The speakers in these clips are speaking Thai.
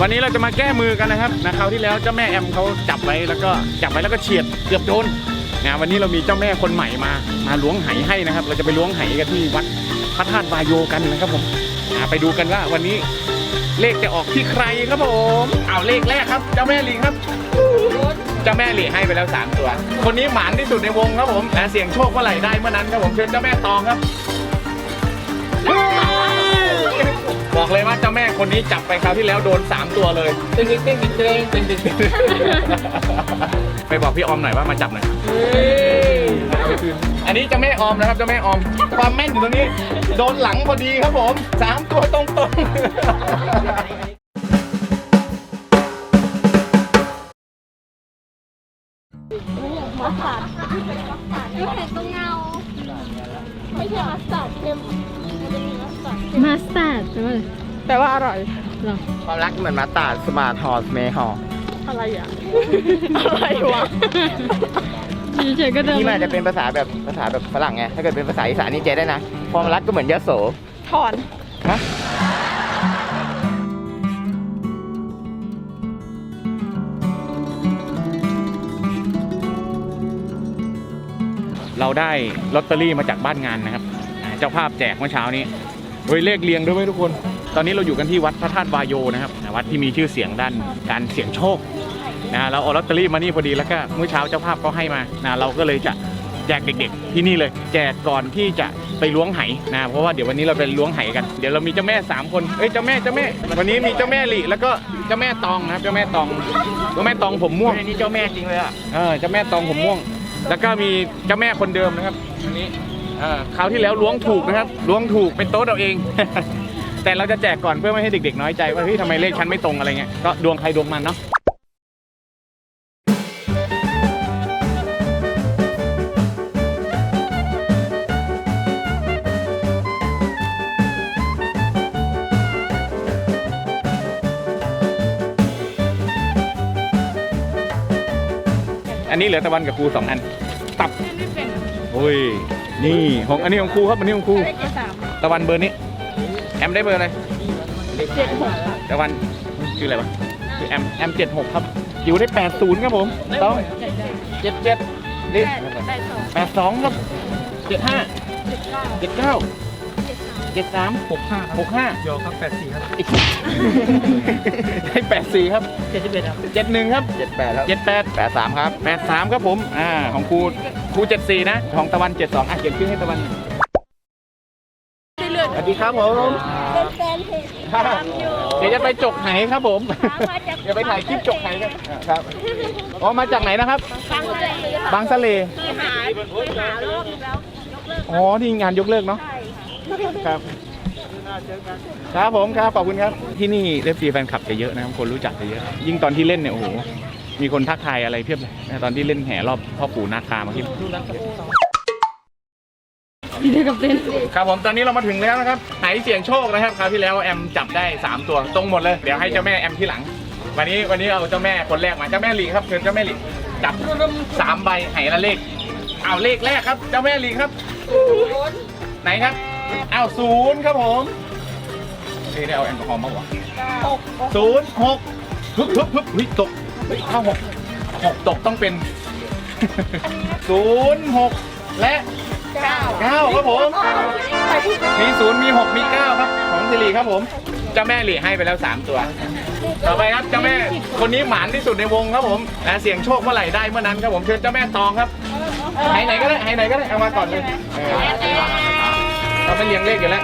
วันนี้เราจะมาแก้มือกันนะครับนะคราวที่แล้วเจ้าแม่แอมเขาจับไว้แล้วก็จับไว้แล้วก็เฉียดเกือบโดนนะวันนี้เรามีเจ้าแม่คนใหม่มา มาล้วงไหให้นะครับ เราจะไปล้วงไหกันที่วัดพระธาตุวายโยกันนะครับผมไปดูกันว่าวันนี้เลขจะออกที่ใครครับผมเอาเลขแรกครับ เจ้าแม่ลีครับเจ้าแม่หลีให้ไปแล้ว3ตัว คนนี้หมานที่สุดในวงครับผมและเสียงโชคเมื่อไหร่ได้เมื่อนั้นครับผมเชิญเจ้าแม่ตองครับ บอกเลยว่าเจ้าแม่คนนี้จับไปคราวที่แล้วโดน 3 ตัวเลยตึ้งตึ้งตึ้งตึ้งตึ้งตึ้งตึ้งไปบอกพี่ออมหน่อยว่ามาจับหน่อยอันนี้เจ้าแม่ออมนะครับเจ้าแม่ออม ความแม่นอยู่ตรงนี้ โดนหลังพอดีครับผมสามตัวตรงๆมัสตาร์ดไม่เห็นตรงเงา ไม่ใช่มัสตาร์ดเค็ม มันจะมีมัสตาร์ดเค็มมาสตาร์ดแปลว่าแต่ว่าอร่อยเหรอความรักเหมือนมาตาสมาร์ทฮอสเมฮออะไรอะ อะไรวะเฉยๆก็เดินนี่มันอาจจะเป็นภาษาแบบภาษาแบบฝรั่งไงถ้าเกิดเป็นภาษาอีสานนี่เจได้นะความรักก็เหมือนยโสถอนฮะเราได้ลอตเตอรี่มาจากบ้านงานนะครับอ่าเจ้าภาพแจกเมื่อเช้านี้ โดยเลขเรียงด้วยไหมทุกคน ตอนนี้เราอยู่กันที่วัดพระธาตุวายโยนะครับอ่าวัดที่มีชื่อเสียงด้านการเสี่ยงโชคนะเราเอาลอตเตอรี่มานี่พอดีแล้วก็เมื่อเช้าเจ้าภาพก็ให้มานะเราก็เลยจะแจกเด็กๆ ที่นี่เลย แจกก่อนที่จะไปล้วงไหนะเพราะว่าเดี๋ยววันนี้เราไปล้วงไหกันเดี๋ยวเรามีเจ้าแม่สามคนเอ้ยเจ้าแม่เจ้าแม่ วันนี้มีเจ้าแม่หลีแล้วก็เจ้าแม่ตองนะครับเจ้าแม่ตองเจ้าแม่ตองผมม่วงเฮ้ยนี่เจ้าแม่จริงเลยอะเออเจ้าแม่ตองผมม่วง แล้วก็มีเจ้าแม่คนเดิมนะครับอันนี้ เออคราวที่แล้วล้วงถูกนะครับล้วงถูกเป็นโต๊ะเราเอง แต่เราจะแจกก่อนเพื่อไม่ให้เด็กๆ น้อยใจว่าเฮ้ยทำไมเลขฉันไม่ตรงอะไรเงี้ยก็ดวงใครดวงมันเนาะอันนี้เหลือตะวันกับครูสองอันตับโอ้ย นี่ของอันนี้ของครูครับอันนี้ของครูเลขที่สามตะวันเบอร์นี้ แอมได้เบอร์อะไรเจ็ดหกตะวันชื่ออะไรวะชื่อแอมแอมเจ็ดหกครับอยู่ได้แปดศูนย์ครับผมต้องเจ็ดเจ็ดนี่ได้สองแปดสองครับเจ็ดห้าเจ็ดเก้า เจ็ดเก้าเจ็ดสามหกห้าหกห้าหกห้าโยครับแปดสี่ครับได้แปดสี่ครับเจ็ดสิบเอ็ดครับเจ็ดหนึ่งครับเจ็ดแปดครับเจ็ดแปดแปดสามครับแปดสามครับผมอ่าของครูครูเจ็ดสี่นะ ของตะวันเจ็ดสองอะเขียนชื่อให้ตะวันได้เลือดสวัสดีครับผมเป็นแฟนเพจตามอยู่เดี๋ยวจะไปจกไหครับผมมาจากเดี๋ยวไปถ่ายคลิปจกไหกันครับอ๋อมาจากไหนนะครับฟังเลยบางสะเลเคยหาเคยหารอบนึงแล้วยกเลิกอ๋อนี่งานยกเลิกเนาะใช่ ครับครับผมครับขอบคุณครับที่นี่เอฟซีแฟนคลับจะเยอะนะครับคนรู้จักจะเยอะ ยิ่งตอนที่เล่นเนี่ยโอ้โหมีคนทักทายอะไรเพียบเลยนะตอนที่เล่นแห่รอบพ่อปู่นาคามาที่พี่เดียวกับเต้นครับผมตอนนี้เรามาถึงแล้วนะครับไหเสียงโชคนะครับคราวที่แล้วแอมจับได้ 3 ตัวตรงหมดเลยเดี๋ยวให้เจ้าแม่แอมที่หลัง วันนี้วันนี้เอาเจ้าแม่คนแรกมาเจ้าแม่หลีครับเชิญเจ้าแม่หลีจับสามใบไหละเลข เอาเลขแรกครับ เจ้าแม่หลีครับไหนครับเอาศูนย์ครับผมเอ้ยได้เอาแอลกอฮอล์มากกว่าหกศูนย์หกฮึบฮึบฮึบเฮ้ยตกเฮ้ยเข้าหกหกตกต้องเป็นศูนย์หกและเก้าเก้าครับผมใครพูดมีศูนย์มีหกมีเก้าครับ ของสิริครับผม เจ้าแม่หลีให้ไปแล้วสามตัว ต่อไปครับเจ้าแม่คนนี้หมานที่สุดในวงครับผมและเสียงโชคเมื่อไหร่ได้เมื่อนั้นครับผมเชิญเจ้าแม่ตองครับไหนไหนก็ได้ไหนไหนก็ได้เอามาก่อนเลย เออเราไม่เรียงเลขอยู่แล้ว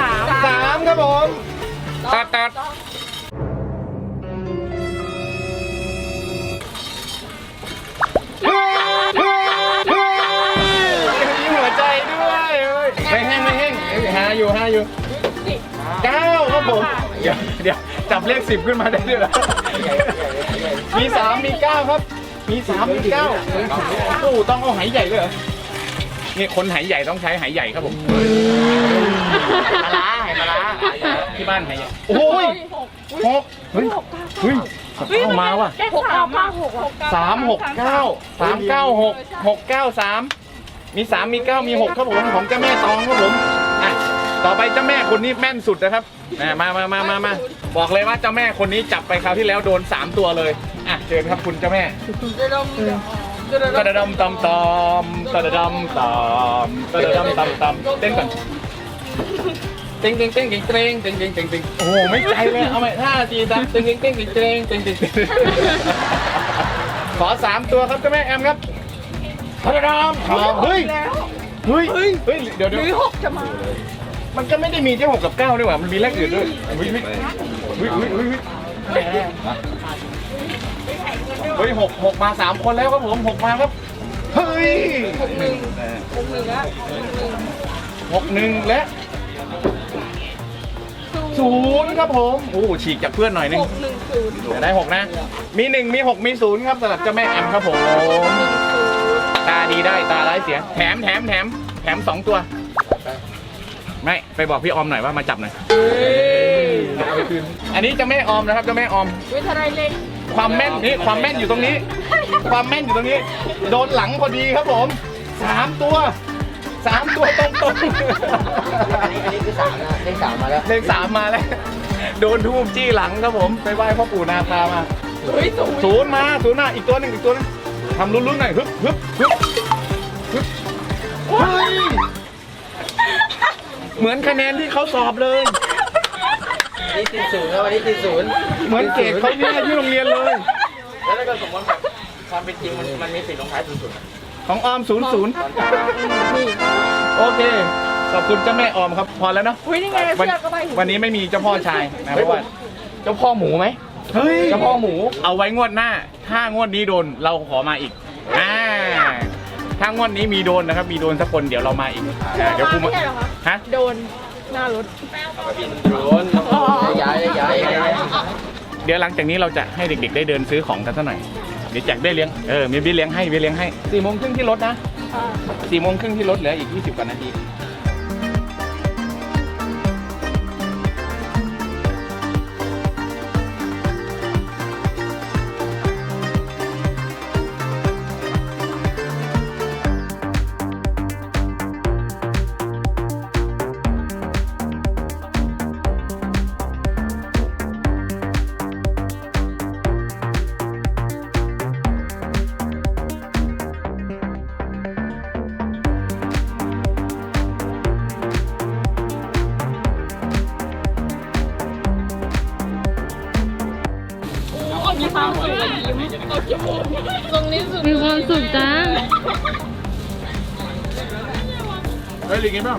สามสามครับผมตัดตัดมีหัวใจด้วยเอ้ยไม่แห้งไม่แห้งเอ้ยหาอยู่หาอยู่เก้าครับผมเดี๋ยวเดี๋ยวจับเลขสิบขึ้นมาได้ด้วยเหรอมีสามมีเก้าครับ มีสามมีเก้าโอ้ต้องเอาไหใหญ่เลยเหรอ นี่คนไหใหญ่ต้องใช้ไหใหญ่ครับผมปลาร้าไหปลาร้าที่บ้านไหใหญ่โอ้ยหกเฮ้ยเฮ้ยเข้ามาว่ะได้สามมาหกสามหกเก้าสามเก้าหกหกเก้าสามมีสามมีเก้ามีหกครับผมของเจ้าแม่ตองครับผมอะต่อไปเจ้าแม่คนนี้แม่นสุดนะครับแหมมามามามามาบอกเลยว่าเจ้าแม่คนนี้จับไปคราวที่แล้วโดน3ตัวเลยอะเชิญครับคุณเจ้าแม่ ตะดะดำตำตำตะดะดำตำตะดะดำตำตำเต้นก่อนเต้งเต้งเต้งเต้งเต้งเต้งเต้งเต้งเต้งโอ้โหไม่ใจเลยเอาใหม่ห้าทีสามเต้งเต้งเต้งเต้งเต้งเต้งเต้งขอสามตัวครับเจ้าแม่แอมครับตะดะดำเฮ้ยเฮ้ยเฮ้ยเฮ้ยเดี๋ยวเดี๋ยวหกจะมา มันก็ไม่ได้มีแค่หกกับเก้าด้วยว่ะมันมีเลขอื่นด้วยเฮ้ยเฮ้ยเฮ้ยเฮ้ยเฮ้ยเฮ้ยเฮ้ยหกหกมาสามคนแล้วครับผมหกมาครับ เฮ้ยหกหนึ่งหกหนึ่งและหกหนึ่งและศูนย์ครับผมโอ้ฉีกจากเพื่อนหน่อยนึงหกหนึ่งศูนย์ได้หกนะ มีหนึ่งมีหกมีศูนย์ครับสำหรับเจ้าแม่แอมครับผมตาดีได้ตาร้ายเสีย แถมแถมแถมแถมสองตัว ไม่ ไปบอกพี่ออมหน่อยว่ามาจับหน่อยอันนี้เจะแม่ออมนะครับเจะแม่ออมวิทยาลัยเล็ก ความแม่นนี่ความแม่นอยู่ตรงนี้ ความแม่นอยู่ตรงนี้ โดนหลังพอดีครับผมสามตัวสามตัวตรงตรงอันนี้อันนี้คือสามนะเลขสามมาแล้วๆเลขสามมาแล้ว โดนทูบจี้หลังครับผมไปไหว้พ่อปู่นาคามาศูนย์มาศูนย์มาอีกตัวหนึ่งอีกตัวหนึงทำลุ้นๆหน่อยฮึบฮึบฮึบฮึบเฮ้ยเหมือนคะแนนที่เขาสอบเลย นี่ติดศูนย์ครับวันนี้ติดศูนย์เหมือนเกรดเขาเนี่ยที่โรงเรียนเลย แล้วถ้าเกิดสมมติแบบความเป็นจริงมันมันมีติดลงท้ายศูนย์ศูนย์ของออมศูนย์ศูนย์โอเค ขอบคุณเจ้าแม่ออมครับ พอแล้วเนาะอุ้ยนี่ไงวันเสื้อก็ไปวันนี้ไม่มีเจ้าพ่อชายนะเพเฮ้ยราะว่า เจ้าพ่อหมูไหมเฮ้ย เจ้าพ่อหมู เอาไว้งวดหน้า ถ้างวดนี้โดนเราขอมาอีก อ่า ถ้างวดนี้มีโดนนะครับ มีโดนสักคนเดี๋ยวเรามาอีกอ่าเดี๋ยวครูไม่มาใช่เหรอคะฮะ โดน หน้ารถโดนย้ายย้ายย้ายเดี๋ยวหลังจากนี้เราจะให้เด็กๆ ได้เดินซื้อของกันสักหน่อย เดี๋ยวแจกได้เลี้ยง เออ มีเบี้ยเลี้ยงให้เบี้ยเลี้ยงให้สี่โมงครึ่งที่รถนะสี่โมงครึ่งที่รถเหลืออีกยี่สิบกว่านาที ตรงนี้สุดมีความสุขจังเฮ้ยหลีกินบ้าง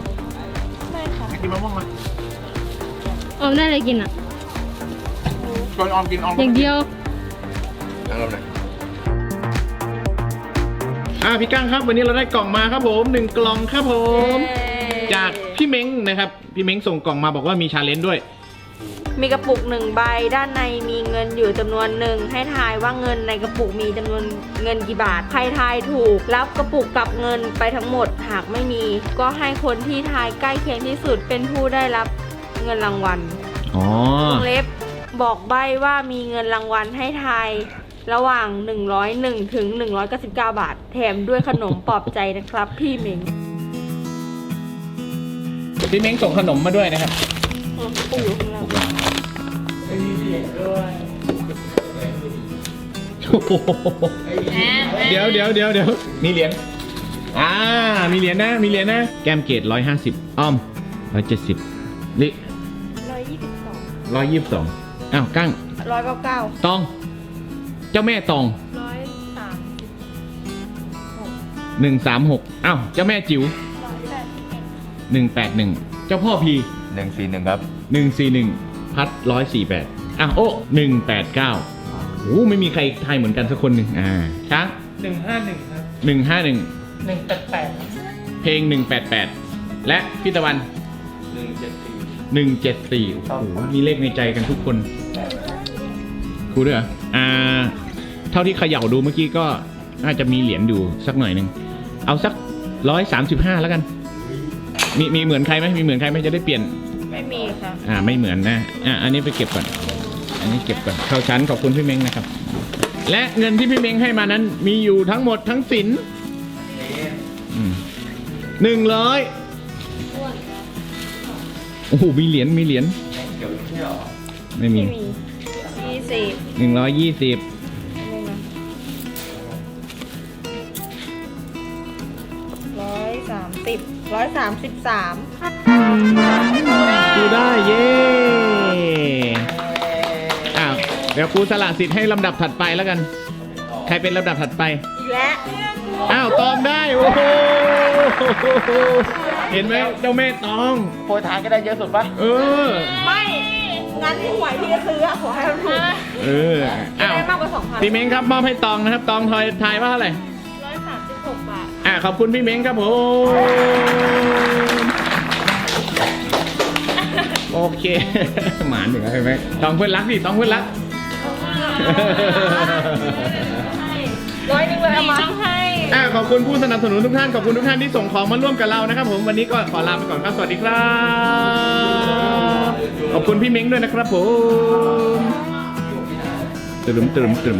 ไม่ค่ะกินมะม่วงมาออมได้อะไรกินอะชวนออมกินออมอย่างเดียวนั่งลงหน่อยอ่าพี่ก้างครับ วันนี้เราได้กล่องมาครับผมหนึ่งกล่องครับผม จากพี่เม้งนะครับ พี่เม้งส่งกล่องมาบอกว่ามีชาเลนจ์ด้วย มีกระปุกหนึ่งใบด้านในมีเงินอยู่จำนวนหนึ่งให้ทายว่าเงินในกระปุกมีจำนวนเงินกี่บาท ใครทายถูก รับกระปุกกับเงินไปทั้งหมดหากไม่มี ก็ให้คนที่ทายใกล้เคียงที่สุดเป็นผู้ได้รับเงินรางวัลอ๋อวงเล็บบอกใบว่ามีเงินรางวัลให้ทายระหว่าง 101 ถึง 199 บาท แถมด้วยขนมปลอบใจนะครับ พี่เหมงพี่เม้งส่งขนมมาด้วยนะครับ ปูอยู่ข้างล่างเดี๋ยวเดี๋ยวเดี๋ยวเดี๋ยวมีเหรียญอ่ามีเหรียญนะ มีเหรียญนะ แก้มเกตร้อยห้าสิบอ้อมร้อยเจ็ดสิบลิ122ร้อยยี่สิบสองอ้าวกั้ง199ตอง เจ้าแม่ตอง130หนึ่งสามหกอ้าวเจ้าแม่จิ๋วหนึ่งแปดหนึ่งเจ้าพ่อพี หนึ่งสี่หนึ่งครับหนึ่งสี่หนึ่งพัดร้อยสี่แปดอ้าวโอ้หนึ่งแปดเก้าโอ้ไม่มีใครทายเหมือนกันสักคนหนึ่งอ่าช้างหนึ่งห้าหนึ่งครับหนึ่งห้าหนึ่งหนึ่งแปดแปดเพลงหนึ่งแปดแปดและพี่ตะวัน หนึ่งเจ็ดสี่หนึ่งเจ็ดสี่โอ้โห มีเลขในใจกันทุกคน ครูด้วยเหรออ่า เท่าที่เขย่าดูเมื่อกี้ก็น่าจะมีเหรียญอยู่สักหน่อยหนึ่ง เอาสักร้อยสามสิบห้าแล้วกัน มีมีเหมือนใครไหมมีเหมือนใครไหมจะได้เปลี่ยน ไม่มีค่ะอ่าไม่เหมือนนะอ่าอันนี้ไปเก็บก่อน อันนี้เก็บก่อนเข้าชั้นขอบคุณพี่เม้งนะครับ และเงินที่พี่เม้งให้มานั้น มีอยู่ทั้งหมดทั้งสินหนึ่งร้อยโอ้โหมีเหรียญมีเหรียญไม่มีไม่มียี่สิบหนึ่งร้อยยี่สิบ สามสิบร้อยสามสิบสามกูได้เย้อ้าวเดี๋ยวครูสละสิทธิ์ให้ลำดับถัดไปแล้วกัน ใครเป็นลำดับถัดไป อีกแล้วอ้าวตองได้โอ้โหเห็นไหมเจ้าแม่ตอง โปรยทานก็ได้เยอะสุดปะเออ ไม่งั้นหวยที่จะซื้ออะขอให้มันถูกเอออ้าวได้มากกว่าสองพันพี่เม้งครับมอบให้ตองนะครับ ตองทอยทายว่าเท่าไหร่ อ่าขอบคุณพี่เม้งครับผม โอเค หมานหนึ่งแล้วใช่ไหมตองเพื่อนรักดิตองเพื่อนรัก ร้อยหนึงเลยเอามา ต้องให้ อ่าขอบคุณผู้สนับสนุนทุกท่าน ขอบคุณทุกท่านที่ส่งของมาร่วมกับเรานะครับผม วันนี้ก็ขอลาไปก่อนครับ สวัสดีครับ ขอบคุณพี่เม้งด้วยนะครับผมตรึมตรึมตรึม